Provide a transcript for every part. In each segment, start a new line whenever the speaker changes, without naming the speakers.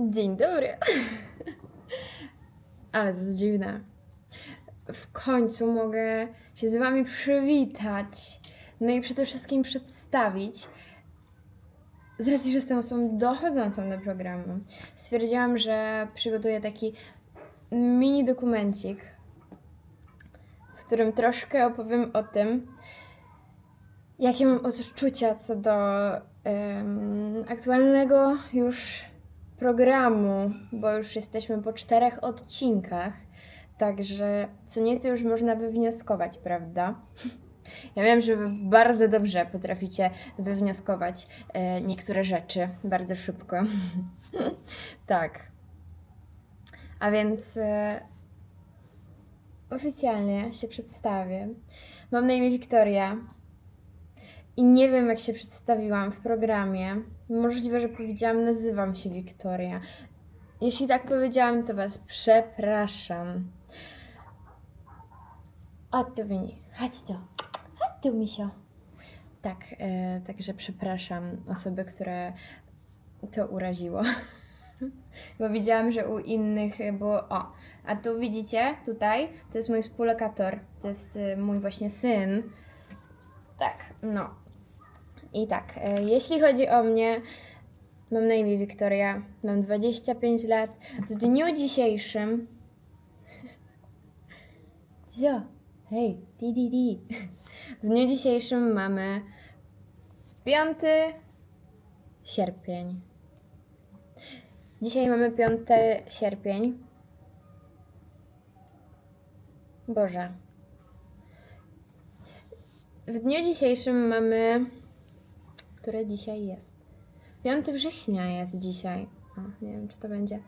Dzień dobry. Ale to jest dziwne. W końcu mogę się z Wami przywitać. No i przede wszystkim przedstawić. Z racji, że jestem osobą dochodzącą do programu, stwierdziłam, że przygotuję taki mini dokumencik, w którym troszkę opowiem o tym, jakie mam odczucia co do em, aktualnego już programu, bo już jesteśmy po czterech odcinkach, także co nieco już można wywnioskować, prawda? Ja wiem, że wy bardzo dobrze potraficie wywnioskować e, niektóre rzeczy bardzo szybko. tak. A więc e, oficjalnie się przedstawię. Mam na imię Wiktoria i nie wiem, jak się przedstawiłam w programie. Możliwe, że powiedziałam, nazywam się Wiktoria. Jeśli tak powiedziałam, to Was przepraszam. O tu Wini, chodź tu. Chodź tu, misio. Tak, e, także przepraszam osoby, które to uraziło. Bo widziałam, że u innych było. O, a tu widzicie, tutaj, to jest mój współlokator. To jest e, mój właśnie syn. Tak, no. I tak, e, jeśli chodzi o mnie, mam na imię Wiktoria, mam 25 lat. W dniu dzisiejszym. Zio, hej, di di di. W dniu dzisiejszym mamy 5 sierpień. Dzisiaj mamy 5 sierpień. Boże. W dniu dzisiejszym mamy. Które dzisiaj jest? 5 września jest dzisiaj. O, nie wiem, czy to będzie.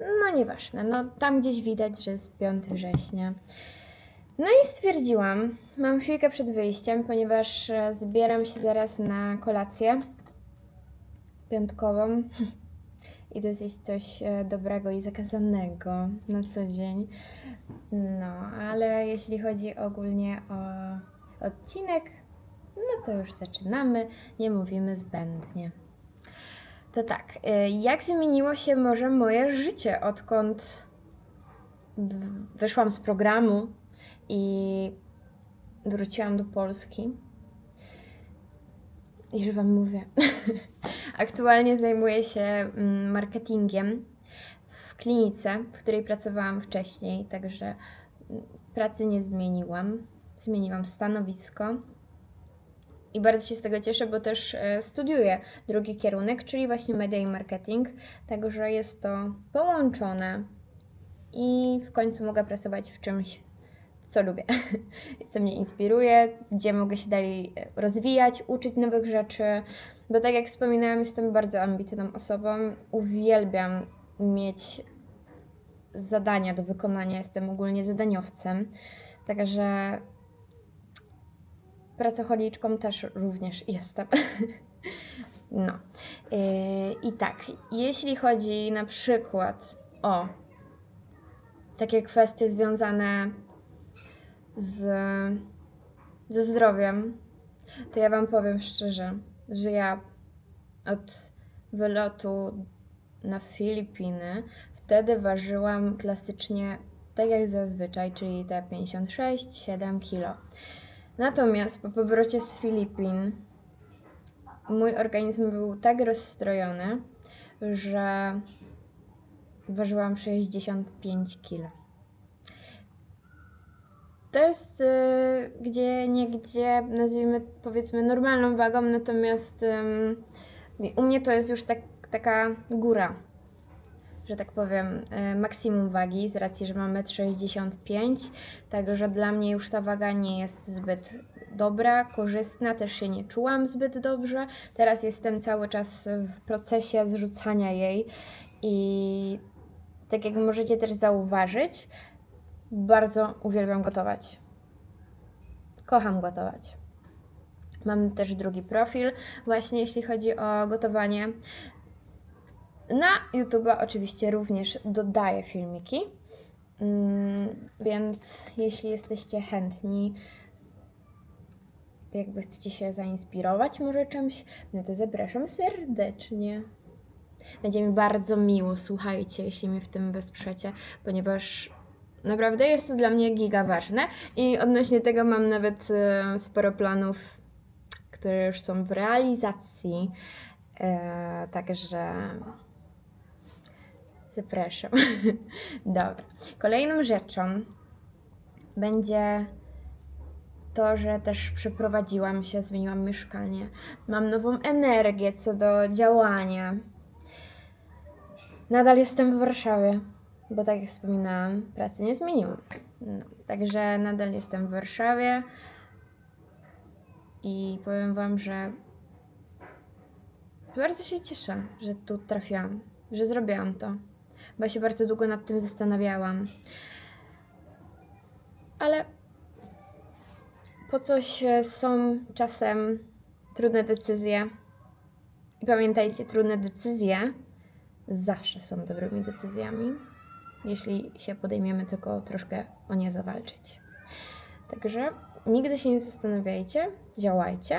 No nieważne. No tam gdzieś widać, że jest 5 września. No i stwierdziłam, mam chwilkę przed wyjściem, ponieważ e, zbieram się zaraz na kolację piątkową. Idę zjeść coś e, dobrego i zakazanego na co dzień. No, ale jeśli chodzi ogólnie o odcinek, no to już zaczynamy, nie mówimy zbędnie. To tak, y, jak zmieniło się może moje życie, odkąd wyszłam z programu i wróciłam do Polski? I że Wam mówię. Aktualnie zajmuję się mm, marketingiem w klinice, w której pracowałam wcześniej, także mm, pracy nie zmieniłam. Zmieniłam stanowisko. I bardzo się z tego cieszę, bo też e, studiuję drugi kierunek, czyli właśnie media i marketing. Także jest to połączone i w końcu mogę pracować w czymś, co lubię, co mnie inspiruje, gdzie mogę się dalej e, rozwijać, uczyć nowych rzeczy. Bo tak jak wspominałam, jestem bardzo ambitną osobą. Uwielbiam mieć zadania do wykonania, jestem ogólnie zadaniowcem. Także pracocholiczką też również jestem. No. Yy, I tak, jeśli chodzi na przykład o takie kwestie związane z, ze zdrowiem, to ja Wam powiem szczerze, że ja od wylotu na Filipiny wtedy ważyłam klasycznie tak jak zazwyczaj, czyli te 56-7 kilo. Natomiast po powrocie z Filipin mój organizm był tak rozstrojony, że ważyłam 65 kg. To jest y, gdzie niegdzie, nazwijmy powiedzmy normalną wagą, natomiast ym, u mnie to jest już tak, taka góra, że tak powiem, y, maksimum wagi, z racji, że mam 1,65 m, także dla mnie już ta waga nie jest zbyt dobra, korzystna, też się nie czułam zbyt dobrze. Teraz jestem cały czas w procesie zrzucania jej i tak jak możecie też zauważyć, bardzo uwielbiam gotować. Kocham gotować. Mam też drugi profil, właśnie jeśli chodzi o gotowanie. Na YouTube oczywiście również dodaję filmiki, Mm, więc jeśli jesteście chętni, jakby chcecie się zainspirować może czymś, no to zapraszam serdecznie. Będzie mi bardzo miło, słuchajcie, jeśli mnie w tym wesprzecie, ponieważ naprawdę jest to dla mnie giga ważne i odnośnie tego mam nawet e, sporo planów, które już są w realizacji. E, także zapraszam. Dobra. Kolejną rzeczą będzie to, że też przeprowadziłam się, zmieniłam mieszkanie. Mam nową energię co do działania. Nadal jestem w Warszawie, bo tak jak wspominałam, pracy nie zmieniłam. No, także nadal jestem w Warszawie i powiem Wam, że bardzo się cieszę, że tu trafiłam, że zrobiłam to, bo ja się bardzo długo nad tym zastanawiałam. Ale po coś e, są czasem trudne decyzje. I pamiętajcie, trudne decyzje zawsze są dobrymi decyzjami, jeśli się podejmiemy tylko troszkę o nie zawalczyć. Także nigdy się nie zastanawiajcie, działajcie.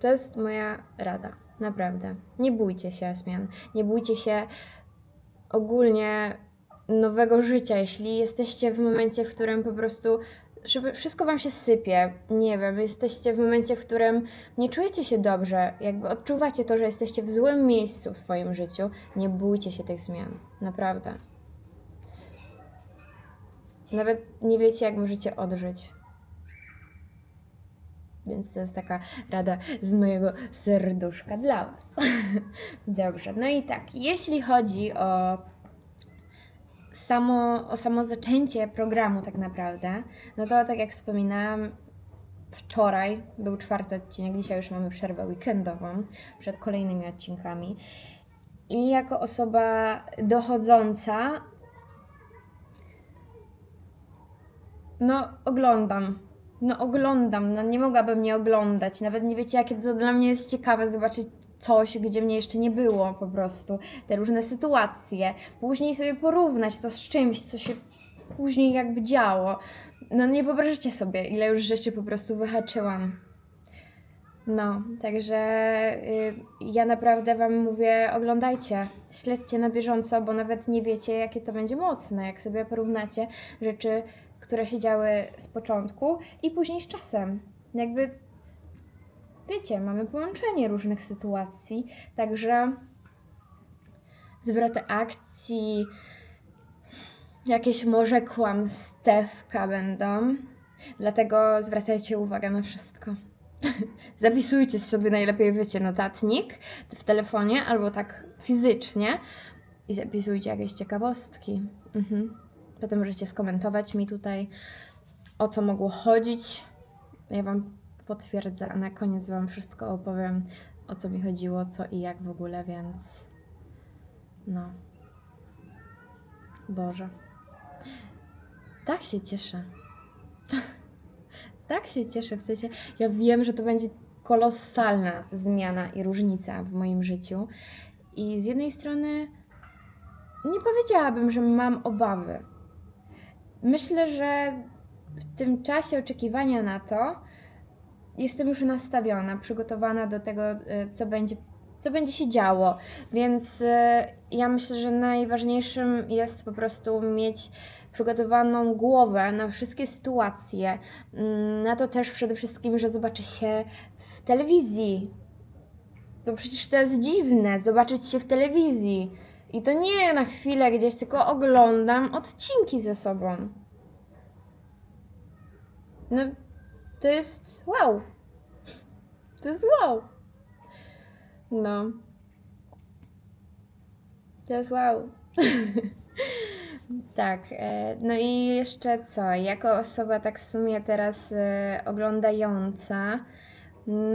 To jest moja rada, naprawdę. Nie bójcie się zmian, nie bójcie się ogólnie nowego życia, jeśli jesteście w momencie, w którym po prostu żeby wszystko wam się sypie, nie wiem, jesteście w momencie, w którym nie czujecie się dobrze, jakby odczuwacie to, że jesteście w złym miejscu w swoim życiu, nie bójcie się tych zmian, naprawdę. Nawet nie wiecie, jak możecie odżyć. Więc to jest taka rada z mojego serduszka dla Was. Dobrze, no i tak, jeśli chodzi o samo, o samo zaczęcie programu tak naprawdę, no to tak jak wspominałam, wczoraj był czwarty odcinek, dzisiaj już mamy przerwę weekendową przed kolejnymi odcinkami. I jako osoba dochodząca, no oglądam. No oglądam, no nie mogłabym nie oglądać. Nawet nie wiecie, jakie to dla mnie jest ciekawe zobaczyć coś, gdzie mnie jeszcze nie było po prostu, te różne sytuacje, później sobie porównać to z czymś, co się później jakby działo. No nie wyobrażacie sobie, ile już rzeczy po prostu wyhaczyłam. No, także y, ja naprawdę Wam mówię, oglądajcie, śledźcie na bieżąco, bo nawet nie wiecie, jakie to będzie mocne, jak sobie porównacie rzeczy, które się działy z początku i później z czasem. Jakby wiecie, mamy połączenie różnych sytuacji, także zwroty akcji, jakieś może kłamstewka będą. Dlatego zwracajcie uwagę na wszystko. Zapisujcie sobie najlepiej, wiecie, notatnik w telefonie albo tak fizycznie i zapisujcie jakieś ciekawostki. Mhm. Potem możecie skomentować mi tutaj, o co mogło chodzić. Ja Wam potwierdzę, a na koniec Wam wszystko opowiem, o co mi chodziło, co i jak w ogóle, więc no. Boże. Tak się cieszę. tak się cieszę, w sensie, ja wiem, że to będzie kolosalna zmiana i różnica w moim życiu. I z jednej strony nie powiedziałabym, że mam obawy. Myślę, że w tym czasie oczekiwania na to jestem już nastawiona, przygotowana do tego, y, co będzie, co będzie się działo. Więc y, ja myślę, że najważniejszym jest po prostu mieć przygotowaną głowę na wszystkie sytuacje. Mm, Na to też przede wszystkim, że zobaczy się w telewizji. Bo przecież to jest dziwne, zobaczyć się w telewizji. I to nie na chwilę gdzieś, tylko oglądam odcinki ze sobą. No, to jest wow. To jest wow. No. To jest wow. tak. e, No i jeszcze co? Jako osoba tak w sumie teraz e, oglądająca,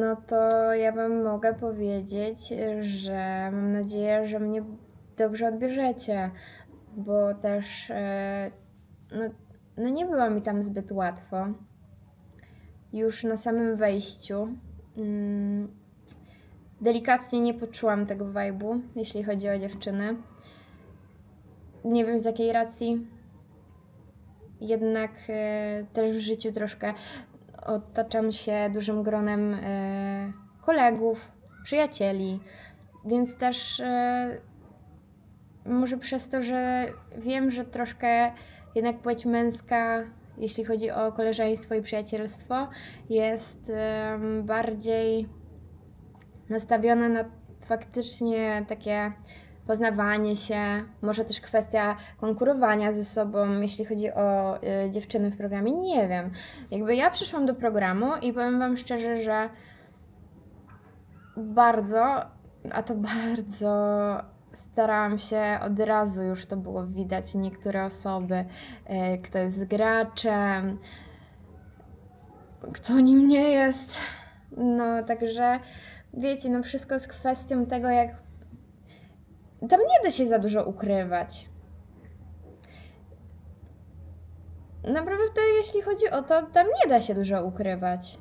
no to ja Wam mogę powiedzieć, że mam nadzieję, że mnie dobrze odbierzecie, bo też e, no, no nie było mi tam zbyt łatwo już na samym wejściu mm, delikatnie nie poczułam tego vibe'u, jeśli chodzi o dziewczyny. Nie wiem z jakiej racji. Jednak e, też w życiu troszkę otaczam się dużym gronem e, kolegów, przyjacieli. więc też może przez to, że wiem, że troszkę jednak płeć męska, jeśli chodzi o koleżeństwo i przyjacielstwo, jest em, bardziej nastawiona na faktycznie takie poznawanie się, może też kwestia konkurowania ze sobą, jeśli chodzi o y, dziewczyny w programie, nie wiem. Jakby ja przyszłam do programu i powiem Wam szczerze, że bardzo, a to bardzo starałam się od razu, już to było widać, niektóre osoby, y, kto jest graczem, kto nim nie jest. No, także wiecie, no wszystko jest kwestią tego, jak. Tam nie da się za dużo ukrywać. Naprawdę, jeśli chodzi o to, tam nie da się dużo ukrywać.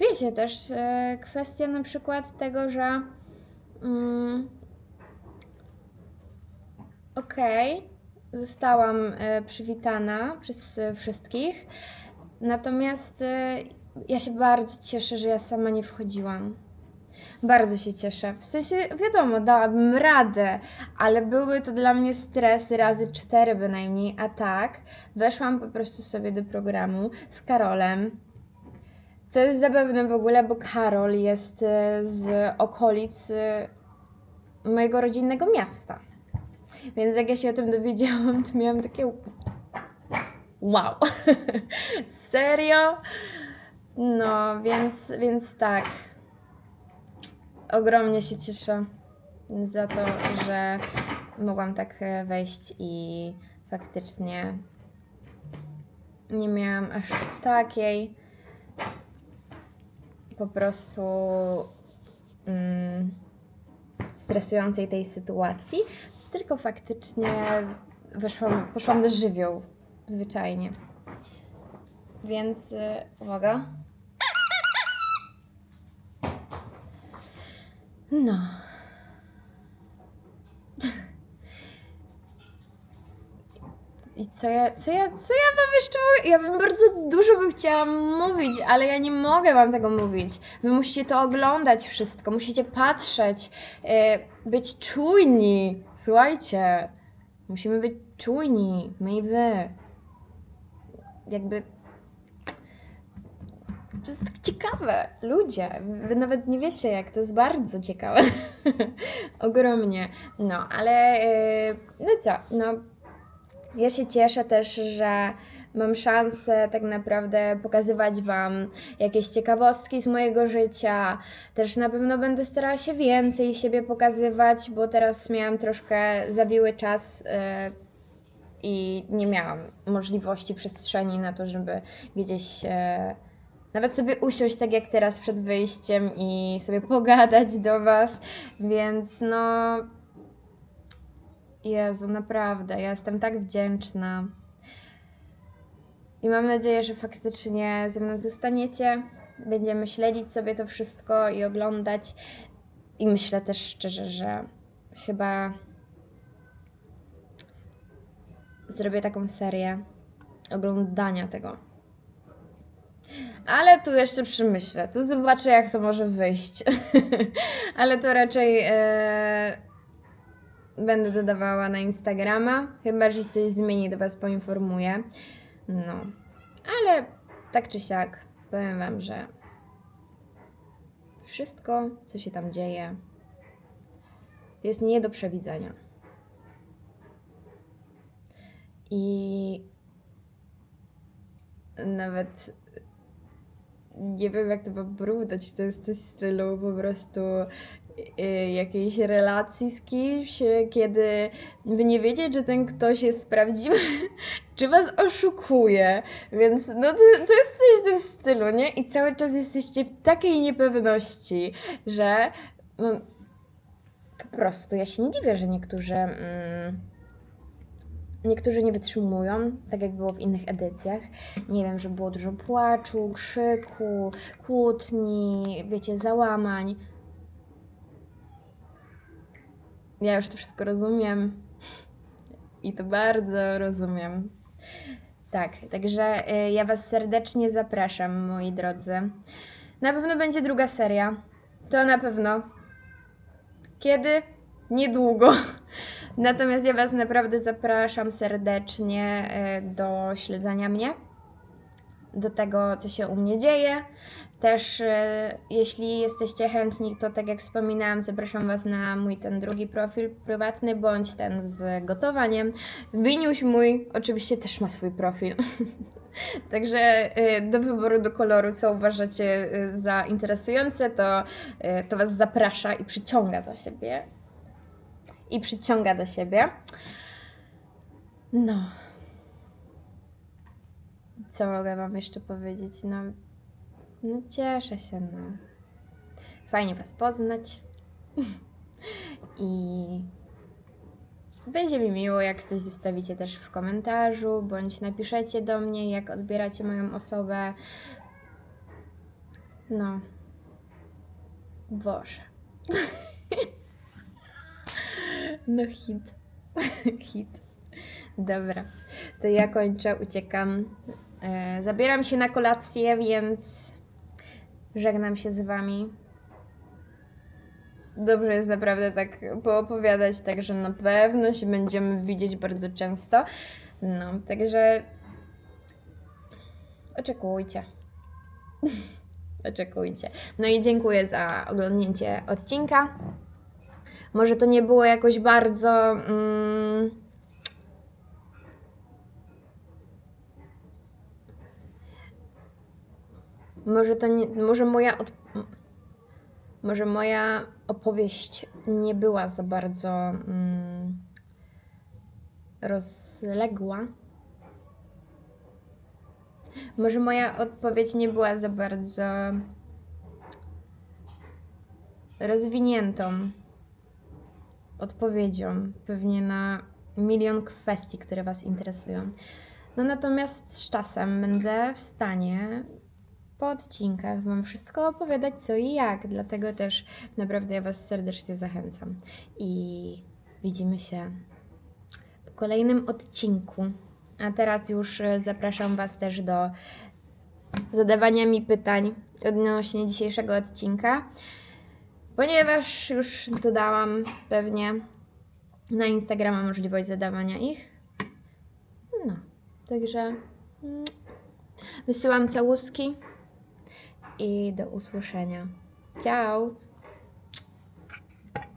Wiecie też, e, kwestia na przykład tego, że. Mm, Okej, zostałam e, przywitana przez e, wszystkich. Natomiast e, ja się bardzo cieszę, że ja sama nie wchodziłam. Bardzo się cieszę. W sensie, wiadomo, dałabym radę, ale byłby to dla mnie stres razy cztery bynajmniej. A tak, weszłam po prostu sobie do programu z Karolem. Co jest zabawne w ogóle, bo Karol jest z okolic mojego rodzinnego miasta. Więc jak ja się o tym dowiedziałam, to miałam takie wow. Serio? No, więc, więc tak. Ogromnie się cieszę za to, że mogłam tak e, wejść i faktycznie nie miałam aż takiej po prostu mm, stresującej tej sytuacji, tylko faktycznie weszłam, poszłam na żywioł zwyczajnie. Więc y, uwaga. No. I co ja, co ja, co ja wam jeszcze? Ja bym bardzo dużo bym chciała mówić, ale ja nie mogę wam tego mówić. Wy musicie to oglądać wszystko, musicie patrzeć, e, być czujni. Słuchajcie, musimy być czujni, my i wy. Jakby to jest tak ciekawe. Ludzie, wy nawet nie wiecie, jak to jest bardzo ciekawe. Ogromnie. No, ale yy, no co, no ja się cieszę też, że mam szansę tak naprawdę pokazywać Wam jakieś ciekawostki z mojego życia. Też na pewno będę starała się więcej siebie pokazywać, bo teraz miałam troszkę zawiły czas. Yy, i nie miałam możliwości, przestrzeni na to, żeby gdzieś e, nawet sobie usiąść tak jak teraz przed wyjściem i sobie pogadać do Was, więc no. Jezu, naprawdę, ja jestem tak wdzięczna. I mam nadzieję, że faktycznie ze mną zostaniecie. Będziemy śledzić sobie to wszystko i oglądać. I myślę też szczerze, że chyba zrobię taką serię oglądania tego. Ale tu jeszcze przemyślę. Tu zobaczę, jak to może wyjść. Ale to raczej e, będę dodawała na Instagrama. Chyba, że się coś zmieni, to Was poinformuję. No. Ale tak czy siak, powiem Wam, że wszystko, co się tam dzieje, jest nie do przewidzenia. I nawet nie wiem, jak to porównać. To jest coś w stylu po prostu y, jakiejś relacji z kimś, y, kiedy wy nie wiecie, czy ten ktoś jest prawdziwy, czy was oszukuje. Więc no to, to jest coś w tym stylu, nie? I cały czas jesteście w takiej niepewności, że no, po prostu ja się nie dziwię, że niektórzy. Mm, Niektórzy nie wytrzymują, tak jak było w innych edycjach. Nie wiem, że było dużo płaczu, krzyku, kłótni, wiecie, załamań. Ja już to wszystko rozumiem. I to bardzo rozumiem. Tak, także y, ja Was serdecznie zapraszam, moi drodzy. Na pewno będzie druga seria. To na pewno. Kiedy? Niedługo. Natomiast ja Was naprawdę zapraszam serdecznie e, do śledzenia mnie, do tego, co się u mnie dzieje. Też e, jeśli jesteście chętni, to tak jak wspominałam, zapraszam Was na mój ten drugi profil prywatny, bądź ten z gotowaniem. Winiuś mój oczywiście też ma swój profil. Także e, do wyboru, do koloru, co uważacie e, za interesujące, to, to Was zaprasza i przyciąga do siebie. I przyciąga do siebie. No. Co mogę Wam jeszcze powiedzieć? No, no cieszę się, no. Fajnie Was poznać. I będzie mi miło, jak coś zostawicie też w komentarzu, bądź napiszecie do mnie, jak odbieracie moją osobę. No. Boże. No hit. Hit. Dobra. To ja kończę, uciekam. E, zabieram się na kolację, więc żegnam się z wami. Dobrze jest naprawdę tak poopowiadać, także na pewno się będziemy widzieć bardzo często. No, także oczekujcie. oczekujcie. No i dziękuję za oglądnięcie odcinka. Może to nie było jakoś bardzo. Mm, może to nie, może moja od, może moja opowieść nie była za bardzo mm, rozległa. Może moja odpowiedź nie była za bardzo rozwiniętą odpowiedzią pewnie na milion kwestii, które Was interesują. No natomiast z czasem będę w stanie po odcinkach Wam wszystko opowiadać co i jak, dlatego też naprawdę ja Was serdecznie zachęcam. I widzimy się w kolejnym odcinku. A teraz już e, zapraszam Was też do zadawania mi pytań odnośnie dzisiejszego odcinka, ponieważ już dodałam pewnie na Instagrama możliwość zadawania ich. No, także mm, wysyłam całuski i do usłyszenia. Ciao!